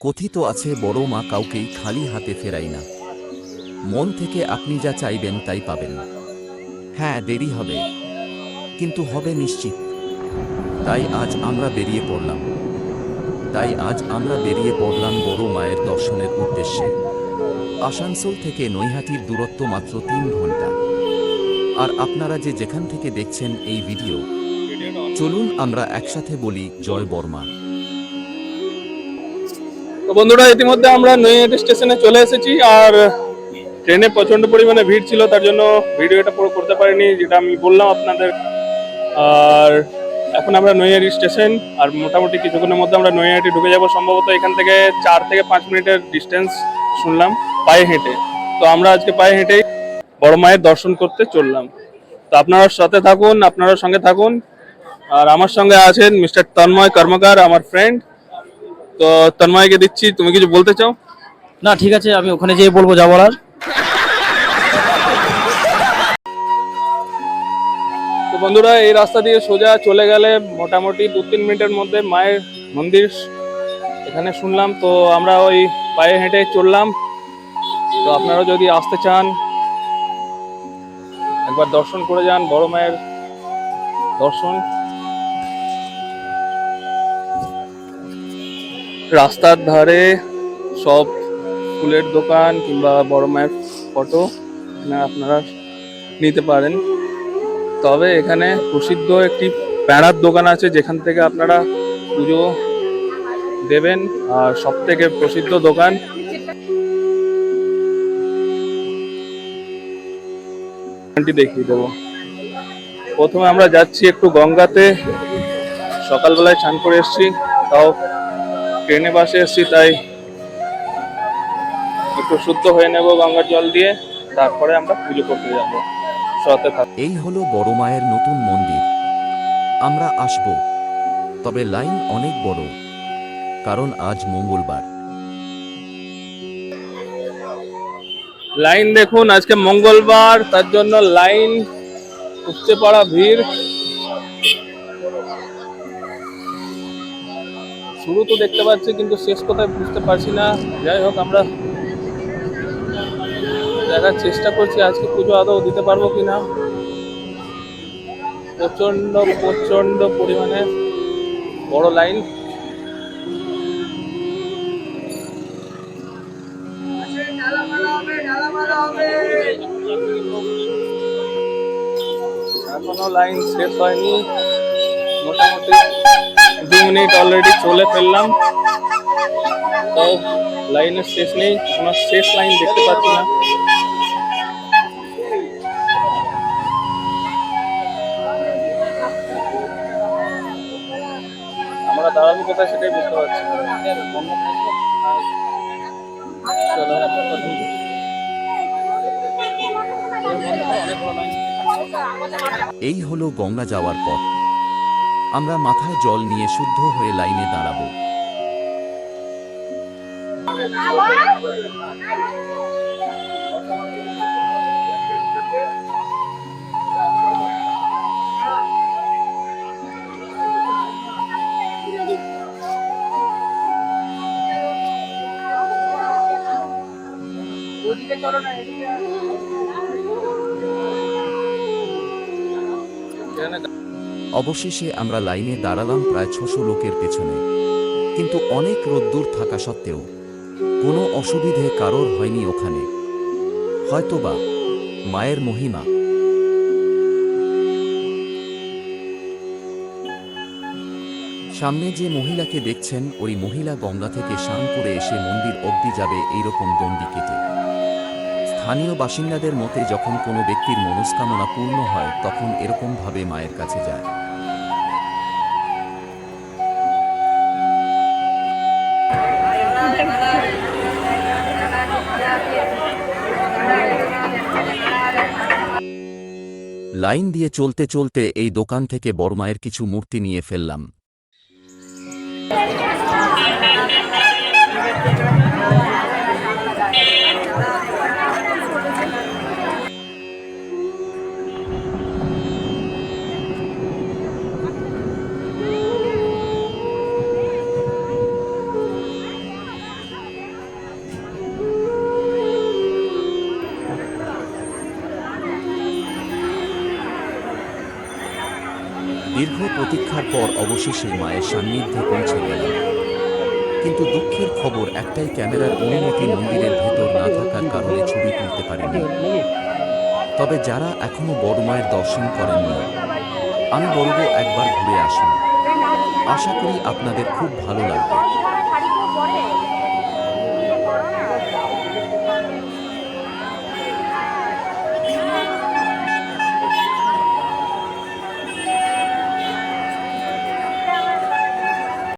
কথিত আছে, বড় মা কাউকেই খালি হাতে ফেরাই না। মন থেকে আপনি যা চাইবেন তাই পাবেন। হ্যাঁ দেরি হবে। কিন্তু হবে নিশ্চিত। তাই আজ আমরা বেরিয়ে পড়লাম। তাই আজ আমরা বেরিয়ে পড়লাম বড় মায়ের দর্শনের উদ্দেশ্যে। আসানসোল থেকে নৈহাটির দূরত্ব মাত্র তিন ঘণ্টা আর আপনারা যে যেখান থেকে দেখছেন এই ভিডিও, চলুন আমরা একসাথে বলি, জয় বর্মা। তো বন্ধুরা, ইতিমধ্যে আমরা নৈহাটি স্টেশনে চলে এসেছি আর ট্রেনে প্রচণ্ড পরিমাণে ভিড় ছিল, তার জন্য ভিডিওটা পুরো করতে পারিনি, যেটা আমি বললাম আপনাদের। আর এখন আমরা নৈহাটি স্টেশন, আর মোটামুটি কিছুক্ষণের মধ্যে আমরা নৈহাটি ঢুকে যাব, সম্ভবত এখান থেকে চার থেকে পাঁচ মিনিটের ডিস্টেন্স শুনলাম, পায়ে হেঁটে। তো আমরা আজকে পায়ে হেঁটেই বড় মায়ের দর্শন করতে চললাম। তো আপনারা সাথে থাকুন, আপনারা সঙ্গে থাকুন। আর আমার সঙ্গে আছেন মিস্টার তন্ময় কর্মকার, আমার ফ্রেন্ড তো তন্ময়কে দিচ্ছি তুমি কিছু বলতে চাও? না ঠিক আছে আমি ওখানে যেয়ে বলব যা বলার তো বন্ধুরা এই রাস্তা দিয়ে সোজা চলে গেলে মোটামুটি দু তিন মিনিটের মধ্যে মায়ের মন্দির এখানে শুনলাম। তো আমরা ওই পায়ে হেঁটে চললাম। তো আপনারা যদি আসতে চান একবার দর্শন করে যান বড় মায়ের দর্শন। রাস্তার ধারে সব ফুলের দোকান কিংবা বড় মায়ের ফটো আপনারা নিতে পারেন। তবে এখানে প্রসিদ্ধ একটি প্যাড়ার দোকান আছে, যেখান থেকে আপনারা পুজো দেবেন, আর সব থেকে প্রসিদ্ধ দোকান দেখিয়ে দেবো। প্রথমে আমরা যাচ্ছি একটু গঙ্গাতে, সকালবেলায় চান করে এসেছি, তাও ট্রেনে বাসে এসেছি তাই একটু শুদ্ধ হয়ে নেব গঙ্গার জল দিয়ে তারপরে আমরা পুজো করতে যাব সাথে থাক এই হলো বড় মায়ের নতুন মন্দির। আমরা আসব তবে লাইন অনেক বড় কারণ আজ মঙ্গলবার। লাইন দেখুন আজকে মঙ্গলবার তার জন্য লাইন উপচে পড়া ভিড়। শুরু তো দেখতে পাচ্ছি, কিন্তু শেষ কোথায় বুঝতে পারছি না। যাই হোক, আমরা দেখার চেষ্টা করছি, আজকে পুজো আদৌ দিতে পারব কিনা। প্রচণ্ড প্রচণ্ড পরিমাণে বড় লাইন। এখনও লাইন শেষ হয়নি। মোটামুটি দু মিনিট অলরেডি চলে ফেললাম। তাও লাইনের শেষ নেই কোনো শেষ লাইন দেখতে পাচ্ছি না। আমরা দাঁড়াবো কোথায় সেটাই বুঝতে পারছি এই হলো গঙ্গা যাওয়ার পথ। আমরা মাথায় জল নিয়ে শুদ্ধ হয়ে লাইনে দাঁড়াবো। এখানে অবশেষে আমরা লাইনে দাঁড়ালাম প্রায় ছশো লোকের পেছনে। কিন্তু অনেক রোদ্দুর থাকা সত্ত্বেও কোনো অসুবিধে কারোর হয়নি ওখানে। হয়তোবা মায়ের মহিমা। সামনে যে মহিলাকে দেখছেন, ওই মহিলা গঙ্গা থেকে স্নান করে এসে মন্দির অবধি যাবে এইরকম দণ্ডি কেটে। স্থানীয় বাসিন্দাদের মতে, যখন কোনো ব্যক্তির মনস্কামনা পূর্ণ হয়, তখন এরকমভাবে মায়ের কাছে যায়। লাইন দিয়ে চলতে চলতে এই দোকান থেকে বড়মায়ের কিছু মূর্তি নিয়ে ফেললাম। দীর্ঘ প্রতীক্ষার পর অবশেষে মায়ের সান্নিধ্যে পৌঁছে গেলাম। কিন্তু দুঃখের খবর একটাই, ক্যামেরার অনুমতি মন্দিরের ভেতর না থাকার কারণে ছবি তুলতে পারেনি। তবে যারা এখনও বড়মায়ের দর্শন করেননি, আমি বলব একবার ঘুরে আসুন। আশা করি আপনাদের খুব ভালো লাগবে।